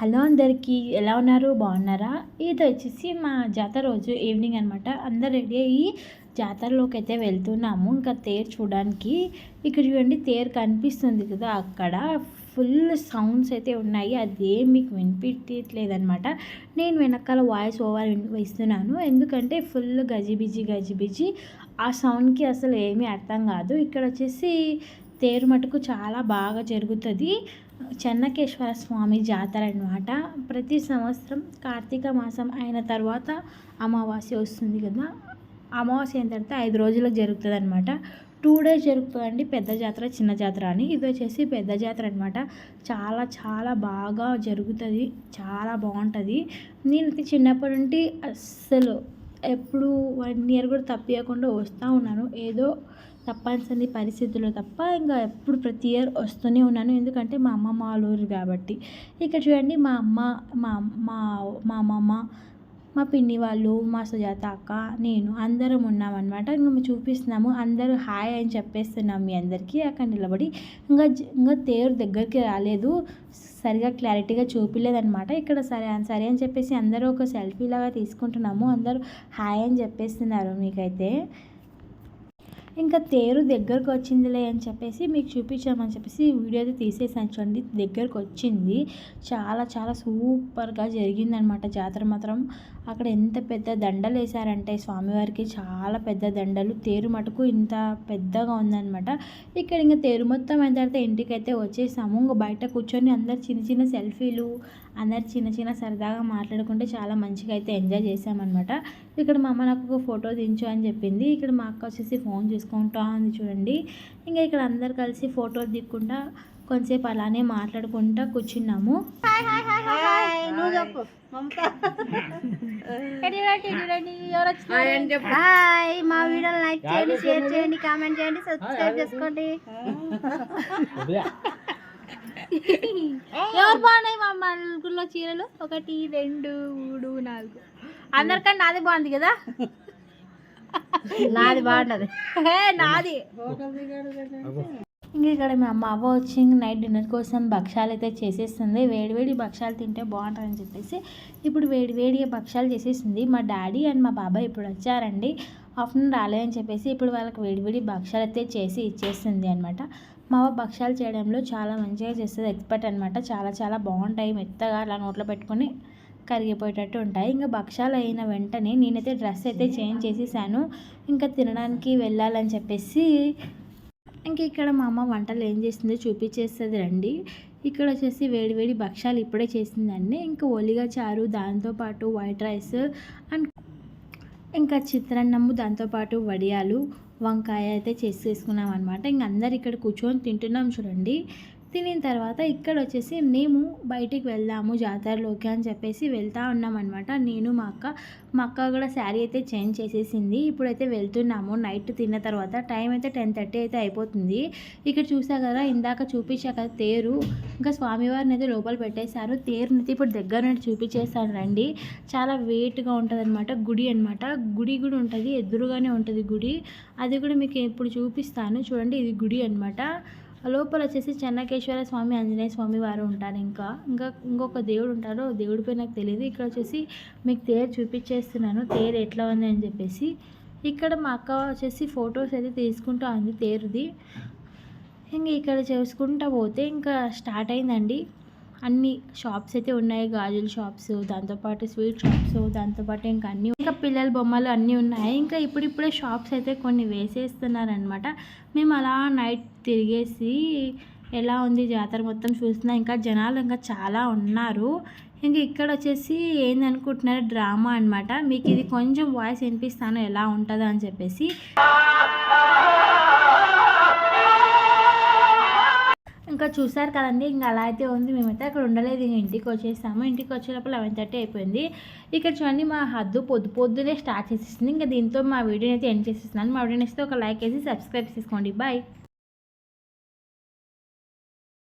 Hello అందరికీ ఎలా ఉన్నారు? బాగున్నారా? ఇది వచ్చేసి మా జాతర రోజు ఈవినింగ్ అనమాట అందరు రెడీ అయ్యి జాతరలోకి అయితే వెళ్తున్నాము. ఇంకా తేరు చూడడానికి ఇక్కడ చూడండి తేరు కనిపిస్తుంది కదా అక్కడ. ఫుల్ సౌండ్స్ అయితే ఉన్నాయి. అదేం మీకు వినిపించట్లేదనమాట నేను వెనకాల వాయిస్ ఓవర్ ఇస్తున్నాను. ఎందుకంటే ఫుల్ గజిబిజి గజిబిజి. ఆ సౌండ్కి అసలు ఏమీ అర్థం కాదు. ఇక్కడ వచ్చేసి తేరు మటుకు చాలా బాగా జరుగుతుంది. చెన్నకేశ్వర స్వామి జాతర అనమాట ప్రతి సంవత్సరం కార్తీక మాసం అయిన తర్వాత అమావాస్య వస్తుంది కదా. అమావాస్య అయిన తర్వాత ఐదు రోజులకు జరుగుతుంది అనమాట టూ డేస్ జరుగుతుందండి పెద్ద జాతర చిన్న జాతర అని. ఇది వచ్చేసి పెద్ద జాతర అనమాట చాలా చాలా బాగా జరుగుతుంది. చాలా బాగుంటుంది. నేనైతే చిన్నప్పటి నుండి అస్సలు ఎప్పుడు వన్ ఇయర్ కూడా తప్పియకుండా వస్తూ ఉన్నాను. ఏదో తప్పనిసరి పరిస్థితుల్లో తప్ప ఇంకా ఎప్పుడు ప్రతి ఇయర్ వస్తూనే ఉన్నాను. ఎందుకంటే మా అమ్మమ్మ వాళ్ళ ఊరు కాబట్టి. ఇక్కడ చూడండి మా అమ్మ మా మా మా అమ్మమ్మ మా పిన్ని వాళ్ళు మా సుజాత అక్క నేను అందరం ఉన్నామన్నమాట. ఇంకా మేము చూపిస్తున్నాము. అందరూ హాయ్ అని చెప్పేస్తున్నాం మీ అందరికీ. అక్కడ నిలబడి ఇంకా ఇంకా తేరు దగ్గరికి రాలేదు. సరిగా క్లారిటీగా చూపించలేదన్నమాట ఇక్కడ సరే సరే అని చెప్పేసి అందరూ ఒక సెల్ఫీ లాగా తీసుకుంటున్నాము. అందరూ హాయ్ అని చెప్పేస్తున్నారు మీకైతే. ఇంకా తేరు దగ్గరకు వచ్చిందిలే అని చెప్పేసి మీకు చూపించామని చెప్పేసి వీడియో అయితే తీసేసాను చూడండి. దగ్గరకు వచ్చింది. చాలా చాలా సూపర్గా జరిగిందనమాట జాతర మాత్రం. అక్కడ ఎంత పెద్ద దండలు వేశారంటే స్వామివారికి చాలా పెద్ద దండలు. తేరు మటుకు ఇంత పెద్దగా ఉందనమాట ఇక్కడ ఇంకా తేరు మొత్తం అయిన తర్వాత ఇంటికి అయితే వచ్చేసాము. ఇంకా బయట కూర్చొని అందరు చిన్న చిన్న సెల్ఫీలు అందరు చిన్న చిన్న సరదాగా మాట్లాడుకుంటే చాలా మంచిగా అయితే ఎంజాయ్ చేసామన్నమాట ఇక్కడ మా అమ్మ నాకు ఒక ఫోటో దించు అని చెప్పింది. ఇక్కడ మా అక్క వచ్చేసి ఫోన్ చూసుకుంటా ఉంది చూడండి. ఇంకా ఇక్కడ అందరు కలిసి ఫోటో దిక్కుండా కొంతసేపు అలానే మాట్లాడుకుంటా కూర్చున్నాము. హాయ్ మా వీడియో లైక్ చేయండి షేర్ చేయండి. కామెంట్ చేయండి సబ్స్క్రైబ్ చేసుకోండి. ఎవరు బాగున్నాయి మా నలుగురిలో చీరలు? ఒకటి రెండు మూడు నాలుగు. అందరికన్నా నాది బాగుంది కదా? నాది బాగుంటది నాది. ఇంకా ఇక్కడ మా అమ్మ అవ్వ వచ్చి నైట్ డిన్నర్ కోసం భక్షాలు అయితే చేసేస్తుంది. వేడి వేడి భక్షాలు తింటే బాగుంటుందని చెప్పేసి ఇప్పుడు వేడి వేడి భక్షాలు చేసేసింది మా డాడీ అండ్ మా బాబాయ్ ఇప్పుడు వచ్చారండి. ఆఫ్టర్నూన్ రాలేదని చెప్పేసి ఇప్పుడు వాళ్ళకి వేడివేడి భక్ష్యాలు అయితే చేసి ఇచ్చేస్తుంది అనమాట మా భక్ష్యాలు భక్షాలు చేయడంలో చాలా మంచిగా చేస్తుంది ఎక్స్పర్ట్ అనమాట చాలా చాలా బాగుంటాయి మెత్తగా అలా నోట్లో పెట్టుకొని కరిగిపోయేటట్టు ఉంటాయి. ఇంకా భక్షాలు అయిన వెంటనే నేనైతే డ్రెస్ అయితే చేంజ్ చేసేసాను. ఇంకా తినడానికి వెళ్ళాలని చెప్పేసి ఇంక ఇక్కడ మా అమ్మ వంటలు ఏం చేసిందో చూపించేస్తుంది రండి. ఇక్కడ వచ్చేసి వేడి వేడి భక్షాలు ఇప్పుడే చేసిందండి. ఇంకా ఒలిగా చారు దాంతోపాటు వైట్ రైస్ అండ్ ఇంకా చిత్రాన్నము దాంతోపాటు వడియాలు వంకాయ అయితే చేసేసుకున్నాం అనమాట ఇంక అందరు ఇక్కడ కూర్చొని తింటున్నాం చూడండి. తినిన తర్వాత ఇక్కడ వచ్చేసి మేము బయటికి వెళ్దాము జాతరలోకి అని చెప్పేసి వెళ్తా ఉన్నాం అనమాట నేను మా అక్క. మా అక్క కూడా శారీ అయితే చేంజ్ చేసేసింది. ఇప్పుడైతే వెళ్తున్నాము. నైట్ తిన్న తర్వాత టైం అయితే టెన్ థర్టీ అయితే అయిపోతుంది. ఇక్కడ చూసా కదా ఇందాక చూపించా కదా తేరు. ఇంకా స్వామివారిని అయితే లోపల పెట్టేశారు. తేరుని అయితే ఇప్పుడు దగ్గర నుండి చూపించేస్తాను రండి. చాలా వెయిట్గా ఉంటుంది అనమాట గుడి అనమాట గుడి కూడా ఉంటుంది. ఎదురుగానే ఉంటుంది గుడి. అది కూడా మీకు ఇప్పుడు చూపిస్తాను. చూడండి ఇది గుడి అనమాట లోపల వచ్చేసి చెన్నకేశ్వర స్వామి ఆంజనేయ స్వామి వారు ఉంటారు ఇంకా. ఇంకా ఇంకొక దేవుడు ఉంటారు దేవుడి పేరు నాకు తెలియదు ఇక్కడ వచ్చేసి మీకు తేరు చూపించేస్తున్నాను. తేరు ఎట్లా ఉంది అని చెప్పేసి. ఇక్కడ మా అక్క వచ్చేసి ఫొటోస్ అయితే తీసుకుంటా ఉంది తేరుది. ఇంకా ఇక్కడ చేసుకుంటూ పోతే ఇంకా స్టార్ట్ అయిందండి. అన్ని షాప్స్ అయితే ఉన్నాయి. గాజుల షాప్స్ దాంతోపాటు స్వీట్ షాప్స్ దాంతోపాటు ఇంకా అన్నీ ఇంకా పిల్లల బొమ్మలు అన్నీ ఉన్నాయి. ఇంకా ఇప్పుడిప్పుడే షాప్స్ అయితే కొన్ని వేసేస్తున్నారనమాట మేము అలా నైట్ తిరిగేసి ఎలా ఉంది జాతర మొత్తం చూస్తున్నా ఇంకా జనాలు ఇంకా చాలా ఉన్నారు. ఇంకా ఇక్కడ వచ్చేసి ఏందనుకుంటున్నారు డ్రామా అనమాట మీకు ఇది కొంచెం వాయిస్ వినిపిస్తాను ఎలా ఉంటుందో అని చెప్పేసి. ఇంకా చూసారు కదండి ఇంకా అలా అయితే ఉంది. మేమైతే అక్కడ ఉండలేదు ఇంక ఇంటికి వచ్చేసాము. ఇంటికి వచ్చేటప్పుడు లెవెన్ థర్టీ అయిపోయింది. ఇక్కడ చూడండి మా హద్దు పొద్దు పొద్దునే స్టార్ట్ చేసేసింది. ఇంకా దీంతో మా వీడియోని అయితే ఎండ్ చేసేస్తున్నాను. మా వీడియోని ఇస్తే ఒక లైక్ వేసి సబ్స్క్రైబ్ చేసుకోండి. బాయ్.